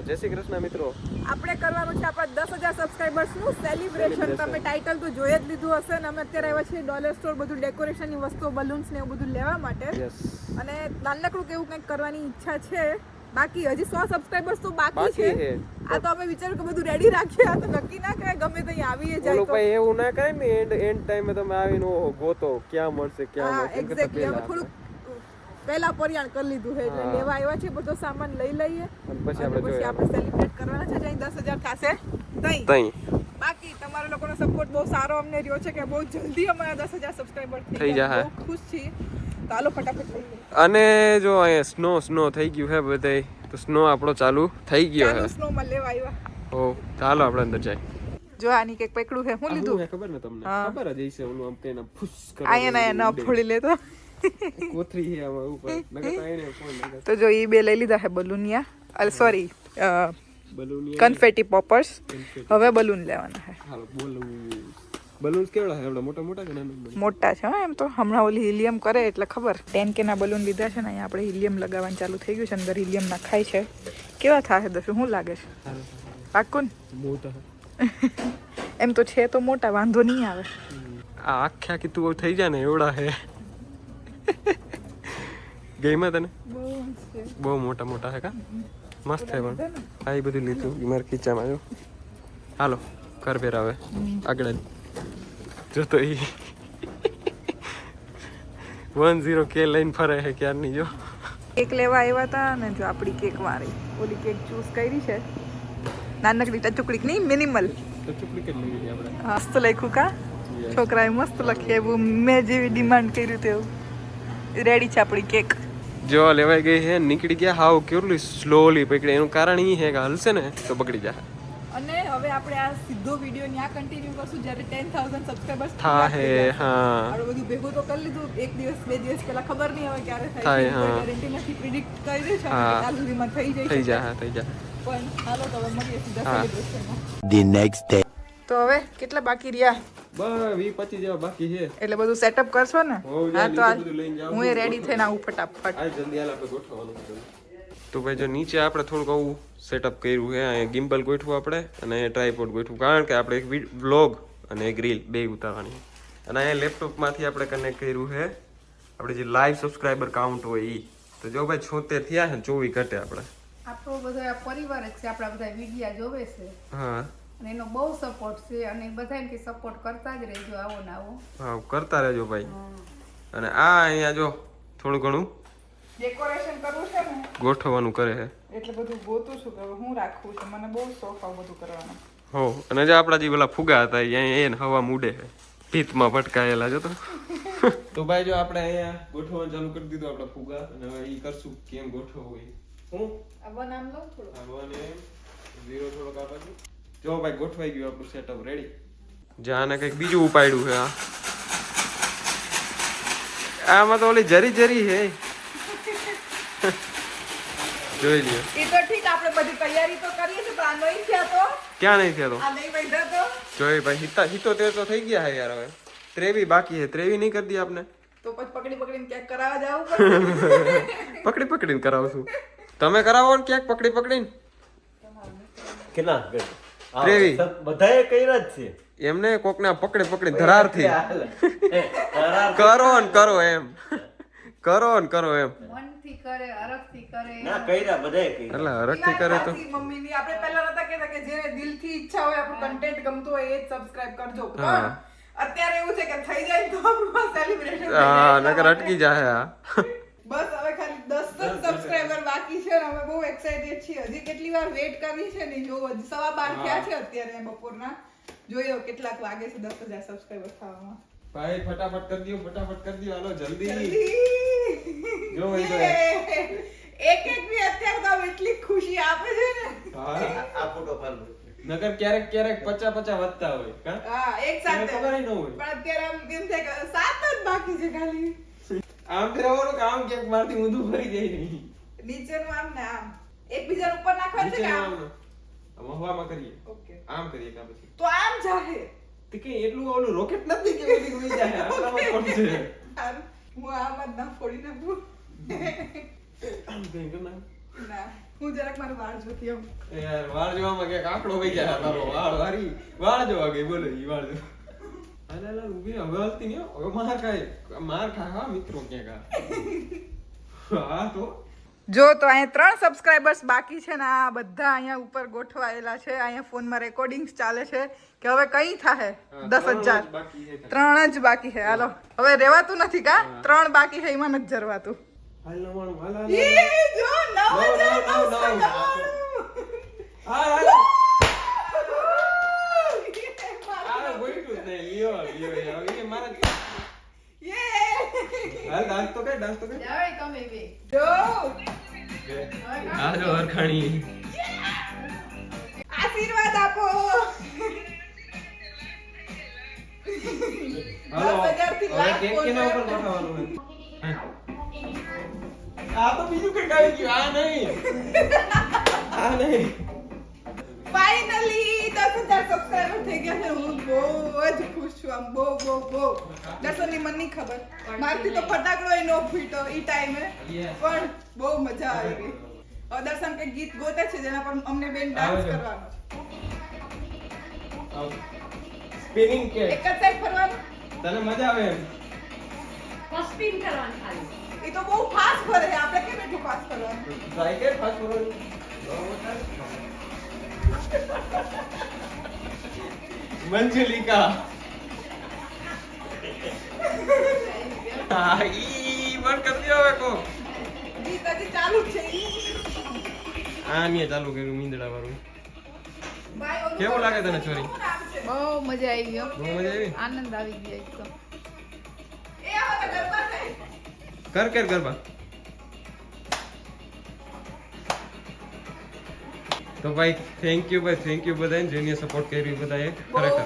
તો જય શ્રી કૃષ્ણ મિત્રો. આપણે કરવાનું છે આપણા દસ હજાર સબસ્ક્રાઈબર્સનું સેલિબ્રેશન તમે ટાઇટલ તો જોઈ જ લીધું હશે ને અમે અત્યારે આવ્યા છીએ ડોલર સ્ટોર બધું ડેકોરેશનની વસ્તુઓ બલૂન્સ ને એવું બધું લેવા માટે. અને નાનકડું કેવું કંઈક કરવાની ઈચ્છા છે. બાકી હજી સો સબસ્ક્રાઈબર્સ તો બાકી છે. આ તો અમે વિચાર કે બધું રેડી રાખીએ. આ તો નક્કી ના કરે ગમે ત્યાં આવીએ જાય તો. ભાઈ એવું ના કરે ને એન્ડ એન્ડ ટાઈમે તમે આવીને ગોતો ક્યાં મળશે ક્યાં મળશે એક્ઝેક્ટલી અમે થોડું પહેલા પરિયાણ કરી લીધું છે એટલે લેવા આવ્યા છે બધો સામાન લઈ લઈએ. પછી આપણે પછી આપણે સેલિબ્રેટ કરવાના છે જઈ 10000 થાશે તઈ. તઈ. બાકી તમારા લોકોનો સપોર્ટ બહુ સારો અમને રહ્યો છે કે બહુ જલ્દી અમારા 10000 સબસ્ક્રાઇબર થઈ ગયા. બહુ ખુશ છીએ. તો ફટાફટ લઈએ. અને જો અહીંયા સ્નો સ્નો થઈ ગયું છે બધે તો સ્નો આપણો ચાલુ થઈ ગયો ચાલુ સ્નો સ્નોમાં લેવા આવ્યા. હો ચાલો આપણે અંદર જાય જો આની કંઈક પકડું છે હું લીધું? ખબર ને તમને? હા. ખબર જ છે ઓલું આમ કઈને ફુસ કરે આયા ના ન ફોડી લેતો. કોથરી છે આમાં ઉપર. નકર તો એને ફોન તો જો એ બે લઈ લીધા છે બલૂનિયા. અલ સોરી બલૂનિયા કન્ફેટી પોપર્સ હવે બલૂન લેવાના છે હાલો બોલું. બલૂન્સ કેવડા છે આપણા મોટા મોટા કે નાના મોટા? છે હા એમ તો. હમણાં ઓલી હિલિયમ કરે એટલે ખબર. ટેન કે ના બલૂન લીધા છે ને અહીંયા આપણે હિલિયમ લગાવવાનું ચાલુ થઈ ગયું છે અંદર હિલિયમ નખાય છે. કેવા થાય દસ શું લાગે છે? પાકું મોટા. એમ તો છે તો મોટા વાંધો નહીં આવે. આ આખે આખી તું થઈ જાય ને એવડા હે. ગઈમાં તને? બહુ મોટા મોટા હે કા? મસ્ત હે પણ. આ એ બધું લીધું. મારે મારા ખીચામાં જો. હાલો કર પહેરાવે આગળ. જો તો એ વન ઝીરો કે લઈને ફરે હે ક્યારની જો. કેક લેવા આવ્યા હતા ને જો આપણી કેક મારી ઓલી કેક ચૂઝ કરી છે. નાનકડી ટચુકડીક નહીં મિનિમલ. તો ચૂપડી લઈ લીધી આપણે. મસ્ત લખ્યું કા? છોકરાએ મસ્ત લખી આવ્યું મેં જેવી ડિમાન્ડ કર્યું તેવું. રેડી છે આપણી કેક. જો લેવાઈ ગઈ છે નીકળી ગયા. હાવ કેટલી સ્લોલી પકડે. એનું કારણ એ છે કે હલશે ને તો પકડી જાય અને હવે આપણે આ સીધો વીડિયો ન્યા કન્ટિન્યુ કરશું જ્યારે ટેન થાઉઝન્ડ સબસ્ક્રાઈબર્સ થા હે હા. આપણે બધું ભેગું તો કરી લીધું. એક દિવસ બે દિવસ પહેલા ખબર નહીં હવે ક્યારે થાય, થાય હા. ગેરંટી નથી. પ્રિડિક્ટ કરી દે છે હા. કાલ સુધીમાં થઈ જાય થઈ જાય થઈ જાય પણ હાલો તો હવે મળીએ સીધા હા. સેલિબ્રેશનમાં ધ નેક્સ્ટ day. તો હવે કેટલા બાકી રહ્યા? બસ વી પચીસ જેવા બાકી છે. એટલે બધું સેટઅપ કરશો ને? હા તો. હું એ રેડી થઈને આવું ફટાફટ. આ જલ્દી હાલ આપણે ગોઠવવાનું તો ભાઈ જો નીચે આપણે થોડુંક આવું સેટઅપ કર્યું છે. અહીંયા ગિમ્બલ ગોઠવું આપણે અને ટ્રાયપોડ ગોઠવું. કારણ કે આપણે એક વ્લોગ અને એક રીલ બે ઉતારવાની અને અહીંયા લેપટોપમાંથી આપણે કનેક્ટ કર્યું છે. આપણે જે લાઈવ સબસ્ક્રાઈબર કાઉન્ટ હોય એ તો જો ભાઈ છોતેર થયા છે ચોવીસ ઘટે આપણે. આપણો બધો પરિવાર જ છે. આપણા બધા વિડીયા જોવે છે. હા. અને એનો બહુ સપોર્ટ છે અને બધાને કે સપોર્ટ કરતા જ રહેજો આવો ને આવો. હા કરતા રહેજો ભાઈ. અને આ અહીંયા જો થોડું ઘણું ડેકોરેશન કરવું છે ને? ગોઠવવાનું કરે છે એટલે બધું ગોતું છું કે હું રાખું છું? મને બહુ શોખ આ બધું કરવાનો. હો અને જે આપણા જે પેલા ફુગા હતા એ અહીંયા એને હવા મૂડે છે ભીતમાં ભટકાયેલા જો તો તો ભાઈ જો આપણે અહીંયા ગોઠવવાનું ચાલુ કરી દીધું આપણા ફુગા અને હવે એ કરશું કેમ ગોઠવવું એ હું? આ બનામ લઉં થોડું આ વન એમ ઝીરો થોડોક આ બાજુ. જો ભાઈ ગોઠવાઈ ગયું આપણું સેટઅપ રેડી જ્યાં કંઈક બીજું ઉપાડ્યું છે આ. આમાં તો ઓલી જરી જરી હે જોઈ લ્યો. એ તો ઠીક આપણે બધી તૈયારી તો કરીએ છે પણ આ નહીં થયા તો? ક્યાં નહીં થયા તો? આ નહીં બાંધ્યા તો? જોઈ ભાઈ હિતા હિતો તે તો થઈ ગયા હે યાર હવે. ત્રેવી બાકી હે ત્રેવી નહીં કરી દી આપને. તો પછી પકડી પકડીને ક્યાંક કરાવવા જાવું પકડી પકડીને કરાવશું તમે કરાવો ને ક્યાંક પકડી પકડીને. કેટલા? ત્રેવી. બધાએ કર્યા જ છે. એમને કોકને પકડી પકડી ધરારથી. કરો ને કરો એમ. કરો ને કરો એમ. મનથી કરે અરગથી કરે. ના કર્યા બધાએ કર્યા. એટલે હરખથી કરે તો. મમ્મીની આપણે પહેલા નતા કહેતા કે જેને દિલથી ઈચ્છા હોય આપણું કન્ટેન્ટ ગમતું હોય એ જ સબસ્ક્રાઇબ કરજો. હા. પણ અત્યારે એવું છે કે થઈ જાય તો સેલિબ્રેશન હા નકર અટકી જાય આ. બસ હવે ખાલી દસ જ સબસ્ક્રાઇબર બાકી છે ને અમે બહુ એક્સાઇટેડ છીએ. હજી કેટલી વાર વેટ કરવી છે ને જો સવા બાર થયા છે અત્યારે બપોરના. જોયો કેટલાક વાગે છે દસ હજાર સબસ્ક્રાઈબર થવામાં. ભાઈ ફટાફટ કરી દો ફટાફટ કરી દો હાલો જલ્દી. જો એક એક બી અત્યારે તો એટલી ખુશી આપે છે ને. હા. આ ફોટો પાડો નગર ક્યારેક ક્યારેક પચા પચા વધતા હોય કા? હા એક સાથે. ખબર ન હોય. પણ અત્યારે આમ એમ થાય કે સાત જ બાકી છે ખાલી. આમ ફેરવાનું કામ ક્યાંક મારથી ઊંધું ફરી જાય નહીં. નીચેનું આમ ને આમ. એકબીજા ઉપર નાખવાનું છે કે આમ? આમ? હવામાં કરીએ. ઓકે. આમ કરીએ કા પછી? તો આમ જાહે. તે કે એટલું ઓલું રોકેટ નથી કે બધી ઉડી જાય આટલામાં જ છે. હું આમ જ ના ફોડી નાખું આમ કઈ કર ના? હું જરાક મારો વાળ જોતી આમ યાર વાળ જોવામાં કે કાકડો વહી ગયા તારો વાળ વારી. વાળ જોવા ગઈ બોલો ઈ વાળ જો. અલે અલે ઊભી હવે હલતી નહીં. હવે માર ખાય. માર ખાવા હા મિત્રો ક્યાંક આ. હા તો? જો તો અહીંયા ત્રણ સબસ્ક્રાઈબર્સ બાકી છે ને આ બધા અહીંયા ઉપર ગોઠવાયેલા છે. અહીંયા ફોનમાં રેકોર્ડિંગ્સ ચાલે છે કે હવે કઈ થાય દસ હજાર જ બાકી છે. ખાલી. ત્રણ જ બાકી છે. હાલો. હવે રેવાતું નથી કા? ત્રણ બાકી છે એમાં નથી જરવાતું. હાલ ડાન્સ તો કર, ડાન્સ તો કર. જાવે તમે બે. જો. આ જો હરખાણી. આશીર્વાદ આપો હાલો, હવે કેક કેના ઉપર. ગોઠવવાનું છે? આ તો બીજું કઈ ગાઈ ગયું આ નહીં આ નહીં ફાઇનલી 10000 સબસ્ક્રાઇબર થઈ ગયા છે હું બહુ જ ખુશ છું આમ બહુ બહુ બહુ. દર્શનની મને નહીં ખબર. મારથી તો ફટાકડો નો ફૂટ્યો ઈ ટાઈમે પણ બહુ મજા આવી ગઈ. હવે દર્શન કે ગીત ગોતે છે જેના પર અમને બેન ડાન્સ કરવાનો. સ્પિનિંગ કે? એક જ સાઈડ ફરવાનું? તને મજા આવે એમ? સ્પિન કરવાનું ખાલી. એ તો બહુ ફાસ્ટ ફરે. છે આપણે કેમ એટલું ફાસ્ટ ફરવાનું? ટ્રાય કર ફાસ્ટ ફોરવર્ડ મંજલિકા. હા ઈ બંધ કરી દો હવે કો ચાલુ છે આ ને ચાલુ કર્યું મીંદડા વાળું કેવું લાગે તને ચોરી? શું નામ છે? બહુ મજા આવી ગયો બહુ મજા આવી? આનંદ આવી ગયો એકદમ. તો કર કર ગરબા. તો ભાઈ થેન્ક યુ ભાઈ થેન્ક યુ બધાને જેને સપોર્ટ કર્યું બધાએ. બહુ ખરેખર.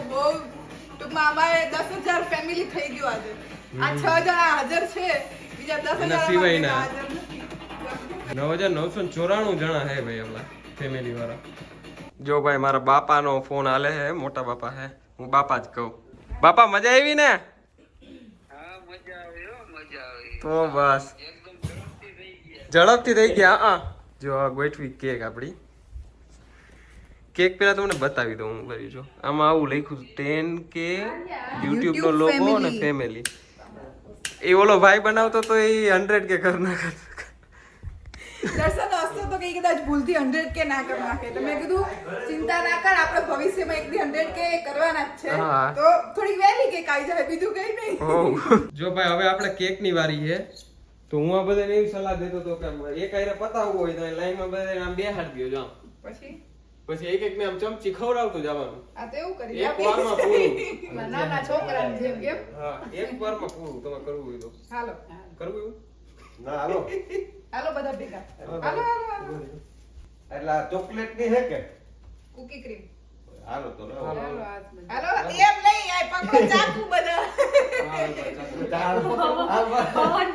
ફેમિલી થઈ ગયું આજે. આ છ જણા હાજર છે. બીજા દસ હજાર સિવાયના. નવ હજાર નવસો ચોરાણું જણા હે ભાઈ આપણા ફેમિલી વાળા. જો ભાઈ મારા બાપાનો ફોન આલે હે મોટા બાપા હે. હું બાપા જ કહું. બાપા મજા આવી ને? તો બસ. ઝડપથી થઈ ગયા. હા. જો આ ગોઠવી કેક આપણી. કેક પેલા તમને બતાવી દઉં હું કરી જો. આમાં આવું લખ્યું ટેન કે યુટ્યુબ નો લોકો લોગો અને ફેમિલી એ ઓલો ભાઈ બનાવતો તો એ હંડ્રેડ કે કર નાખતો દર્શન હસતો તો કે કદાચ ભૂલથી હંડ્રેડ કે ના કરી નાખે. તો મેં કીધું ચિંતા ના કર આપણે ભવિષ્યમાં એક દી હંડ્રેડ કે કરવાના જ છે. તો થોડીક વહેલી કેક આવી જાય બીજું કઈ નહીં. જો ભાઈ હવે આપણે કેકની વારી છે. તો હું આ બધાને એવી સલાહ દેતો તો કે એક આયરે પતાવવું હોય તો લાઈનમાં બધાને આમ બેહાડ દ્યો જો પછી? પછી એક એક ને આમ ચમચી ખવડાવતું જવાનું. આ તો એવું કરી એક વારમાં પૂરું. નાના છોકરાની જેમ કેમ? હા એક વારમાં પૂરું. તમે કરવું હોય તો. હાલો. કરવું એવું? ના હાલો. હાલો બધા ભેગા. હાલો હાલો એટલે આ ચોકલેટની હે કે? Cookie cream. હાલો તો. હાલો. હાલો એમ નહીં આ પકડો ચાકુ બધા. હાલો.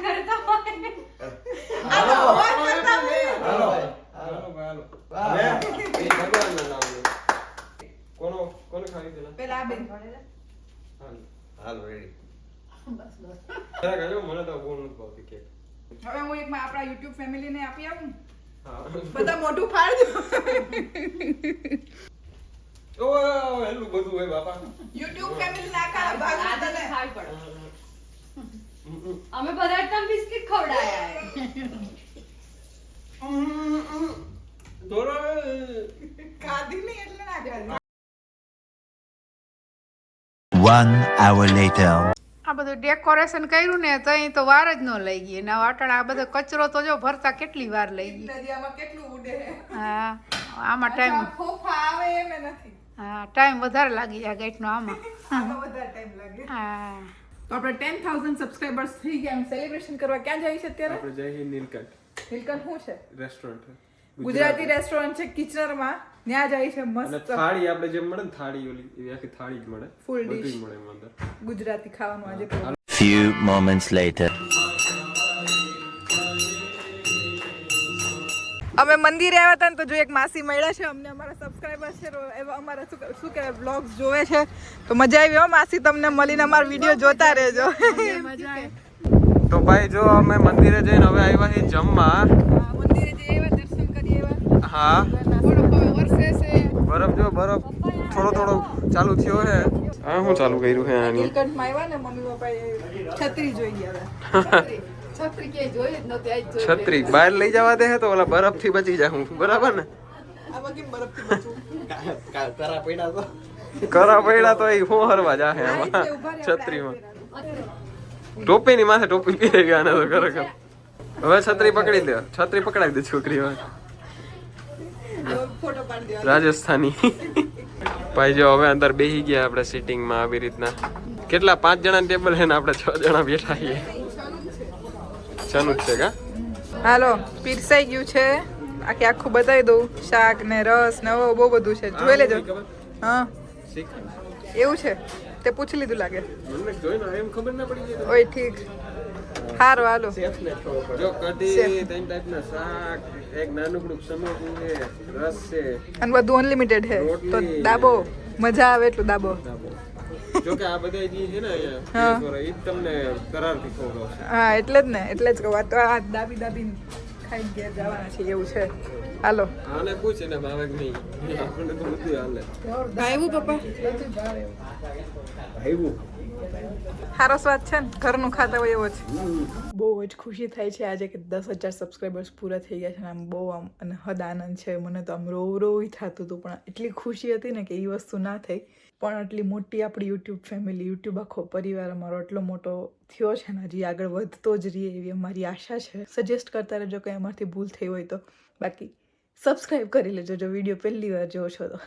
કરતા હોય. હાલો. કરતા નહીં. હાલો. હાલો ભાઈ હાલો વાહ. એ ભગવાનના નામનું. કોનો કોને ખાવી પેલા પેલા આ બેન હાલો. હાલો રેડી બસ બસ જરાક હાલો, મને તો બહુ નથી ભાવતી કેક હવે હું એક માં આપણા યુટ્યુબ ફેમિલી ને આપી આવું હા બધા મોઢું ફાડજો ઓય, એટલું બધું હોય બાપા યુટ્યુબ ફેમિલી ના આખા ભાગ આજે તો તને ખાવી પડે અમે બધા એકદમ બિસ્કિટ ખવડાયા દોરો ખાધી નહીં એટલે ના જાય One hour later. આ બધું ડેકોરેશન કર્યું ને તો અહીં તો વાર જ ન લઈ ગઈ. ને વાટણ આ બધો કચરો તો જો ભરતા કેટલી વાર લઈ ગઈ. કેટલું ઉડે. હા આમાં ટાઈમ ફોફા આવે એમ નથી. હા ટાઈમ વધારે લાગી જાય ગાઈટનો આમાં. આમાં વધારે ટાઈમ લાગે. હા. તો આપણે ટેન થાઉઝન્ડ સબસ્ક્રાઇબર્સ થઈ ગયા સેલિબ્રેશન કરવા ક્યાં જઈએ છે અત્યારે? આપણે જઈએ નીલકંઠ. નીલકંઠ શું છે? રેસ્ટોરન્ટ ગુજરાતી રેસ્ટોરન્ટ છે કિચનરમાં. ત્યાં જાય છે મસ્ત. થાળી આપણે જેમ મળે ને થાળી ઓલી એવી આખી થાળી જ મળે. Full બધું મળે અંદર. ગુજરાતી ખાવાનું આજે. Few moments later. અમે મંદિરે આવ્યા હતા ને તો જો એક માસી મળ્યા છે અમને અમારા સબસ્ક્રાઇબર છે એવા અમારા શું શું કહેવાય બ્લોગ્સ જોવે છે. તો મજા આવી હો માસી તમને મળીને અમારો વીડિયો જોતા રહેજો. તો ભાઈ જો અમે મંદિરે જઈને હવે આવ્યા છીએ જમવા મંદિરે જઈએ એવા દર્શન કરીએ એવા હા. બરફ જો બરફ. થોડો થોડો ચાલુ થયો હે. હા હું ચાલુ કર્યું હે આની. નીલકંઠમાં આવ્યા ને મમ્મી પપ્પાએ છત્રી જોઈ ગયા છત્રી. કે જોઈ જ નહોતી આજ જોઈ છત્રી. બહાર લઈ જવા દે તો ઓલા બરફથી બચી જાય હું. બરાબર ને? આમાં કેમ બરફથી બચું? કરા પડ્યા તો. કરા પડ્યા તો એ હું હરવા જાહે આમાં. છત્રીમાં. ટોપી ની માથે ટોપી પહેરી ગયા ને તો ખરેખર. હવે છત્રી પકડી લે છત્રી પકડાવી દે છોકરી હવે રાજસ્થાની. ભાઈ જો હવે અંદર બેસી ગયા આપણે સિટિંગમાં આવી રીતના. કેટલા? પાંચ જણા ટેબલ છે ને આપણે છ જણા બેઠા છીએ. છનું જ છે કા? હાલો પીરસાઈ ગયું છે. આખે આખું બતાવી દઉં. શાક ને રસ ને બહુ બધું છે. જોઈ લેજો. હા એવું છે. તે પૂછી લીધું લાગે. મને જોઈને એમ ખબર ના પડી ગઈ ઓય ઠીક. હારું હાલો. જો કઢી ત્રણ ટાઈપના શાક એક નાનકડું સમોસું છે રસ છે. અને બધું અનલિમિટેડ છે. તો દાબો. મજા આવે એટલું દાબો. જો કે આ બધા જે છે ને હા. અહીંયા એ જ તમને કરારથી ખવડાવશે. હા એટલે જ ને એટલે જ કહું તો આ દાબી દાબી ખાઈ ગયા જવાના છે એવું છે. હાલો. આને પૂછ એને ભાવે કે નહીં? આપણને તો બધું હાલે. ભાઈવું પપ્પા? આવ્યું સારો સ્વાદ છે ને? ઘરનું ખાતા હોય એવો છે બહુ જ ખુશી થાય છે આજે કે દસ હજાર સબસ્ક્રાઈબર્સ પૂરા થઈ ગયા છે આમ બહુ આમ અને હદ આનંદ છે. મને તો આમ રોવ રોવી થતું હતું, પણ એટલી ખુશી હતી ને કે એ વસ્તુ ના થઈ. પણ આટલી મોટી આપણી યુટ્યુબ ફેમિલી યુટ્યુબ આખો પરિવાર અમારો એટલો મોટો થયો છે ને, હજી આગળ વધતો જ રહીએ એવી અમારી આશા છે. સજેસ્ટ કરતા રહેજો કંઈ અમારથી ભૂલ થઈ હોય તો. બાકી સબસ્ક્રાઈબ કરી લેજો, જો વીડિયો પહેલી વાર જોવો છો તો.